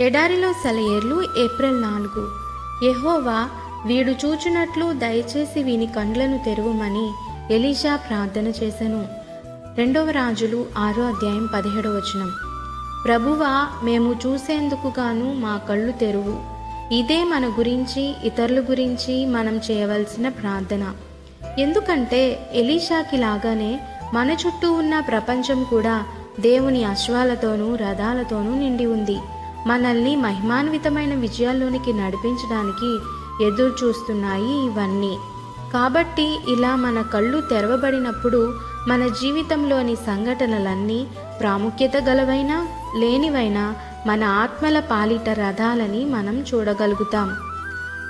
ఎడారిలో సెలయేర్లు ఏప్రిల్ నాలుగు. యహోవా వీడు చూచునట్లు దయచేసి వీని కండ్లను తెరువమని ఎలీషా ప్రార్థన చేశాను రెండవ రాజులు ఆరో అధ్యాయం పదిహేడవ వచనం. ప్రభువా మేము చూసేందుకు గాను మా కళ్ళు తెరువు. ఇదే మన గురించి ఇతరుల గురించి మనం చేయవలసిన ప్రార్థన. ఎందుకంటే ఎలీషాకి లాగానే మన చుట్టూ ఉన్న ప్రపంచం కూడా దేవుని అశ్వాలతోనూ రథాలతోనూ నిండి ఉంది. మనల్ని మహిమాన్వితమైన విజయాల్లోనికి నడిపించడానికి ఎదురు చూస్తున్నాయి ఇవన్నీ. కాబట్టి ఇలా మన కళ్ళు తెరవబడినప్పుడు మన జీవితంలోని సంఘటనలన్నీ ప్రాముఖ్యత గలవైనా లేనివైనా మన ఆత్మల పాలిట రథాలని మనం చూడగలుగుతాం.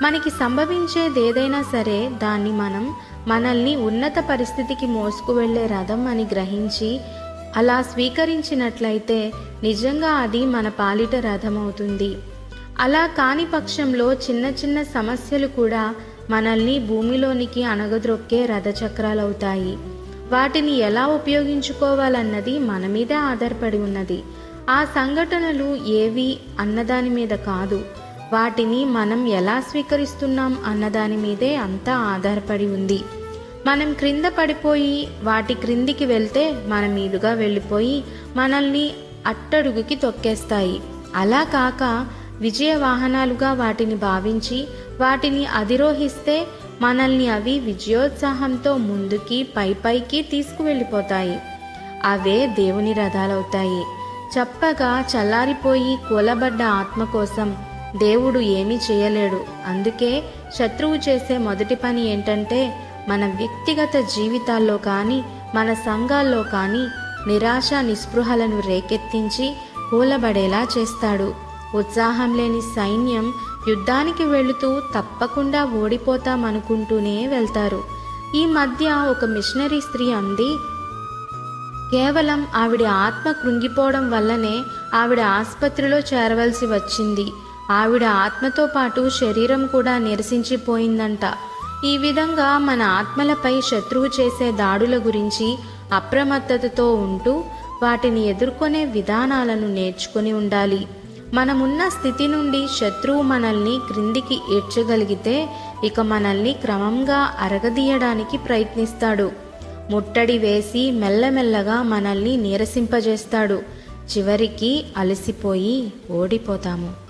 మనకి సంభవించేదేదైనా సరే దాన్ని మనం మనల్ని ఉన్నత పరిస్థితికి మోసుకు వెళ్ళే రథం అని గ్రహించి అలా స్వీకరించినట్లయితే నిజంగా అది మన పాలిట రథమవుతుంది. అలా కాని పక్షంలో చిన్న చిన్న సమస్యలు కూడా మనల్ని భూమిలోనికి అణగద్రొక్కే రథచక్రాలవుతాయి. వాటిని ఎలా ఉపయోగించుకోవాలన్నది మన మీదే ఆధారపడి ఉన్నది. ఆ సంఘటనలు ఏవి అన్నదాని మీద కాదు. వాటిని మనం ఎలా స్వీకరిస్తున్నాం అన్నదాని మీదే అంతా ఆధారపడి ఉంది. మనం క్రింద పడిపోయి వాటి క్రిందికి వెళ్తే మన మీదుగా వెళ్ళిపోయి మనల్ని అట్టడుగుకి తొక్కేస్తాయి. అలా కాక విజయ వాహనాలుగా వాటిని భావించి వాటిని అధిరోహిస్తే మనల్ని అవి విజయోత్సాహంతో ముందుకి పై పైకి తీసుకువెళ్ళిపోతాయి. అవే దేవుని రథాలవుతాయి. చప్పగా చల్లారిపోయి కూలబడ్డ ఆత్మ కోసం దేవుడు ఏమీ చేయలేడు. అందుకే శత్రువు చేసే మొదటి పని ఏంటంటే మన వ్యక్తిగత జీవితాల్లో కానీ మన సంఘాల్లో కానీ నిరాశ నిస్పృహలను రేకెత్తించి కూలబడేలా చేస్తాడు. ఉత్సాహం లేని సైన్యం యుద్ధానికి వెళుతూ తప్పకుండా ఓడిపోతామనుకుంటూనే వెళ్తారు. ఈ మధ్య ఒక మిషనరీ స్త్రీ అంది కేవలం ఆవిడ ఆత్మ కృంగిపోవడం వల్లనే ఆవిడ ఆసుపత్రిలో చేరవలసి వచ్చింది. ఆవిడ ఆత్మతో పాటు శరీరం కూడా నిరసించిపోయిందంట. ఈ విధంగా మన ఆత్మలపై శత్రువు చేసే దాడుల గురించి అప్రమత్తతతో ఉంటూ వాటిని ఎదుర్కొనే విధానాలను నేర్చుకుని ఉండాలి. మనమున్న స్థితి నుండి శత్రువు మనల్ని క్రిందికి ఈడ్చగలిగితే ఇక మనల్ని క్రమంగా అరగదీయడానికి ప్రయత్నిస్తాడు. ముట్టడి వేసి మెల్లమెల్లగా మనల్ని నీరసింపజేస్తాడు. చివరికి అలసిపోయి ఓడిపోతాము.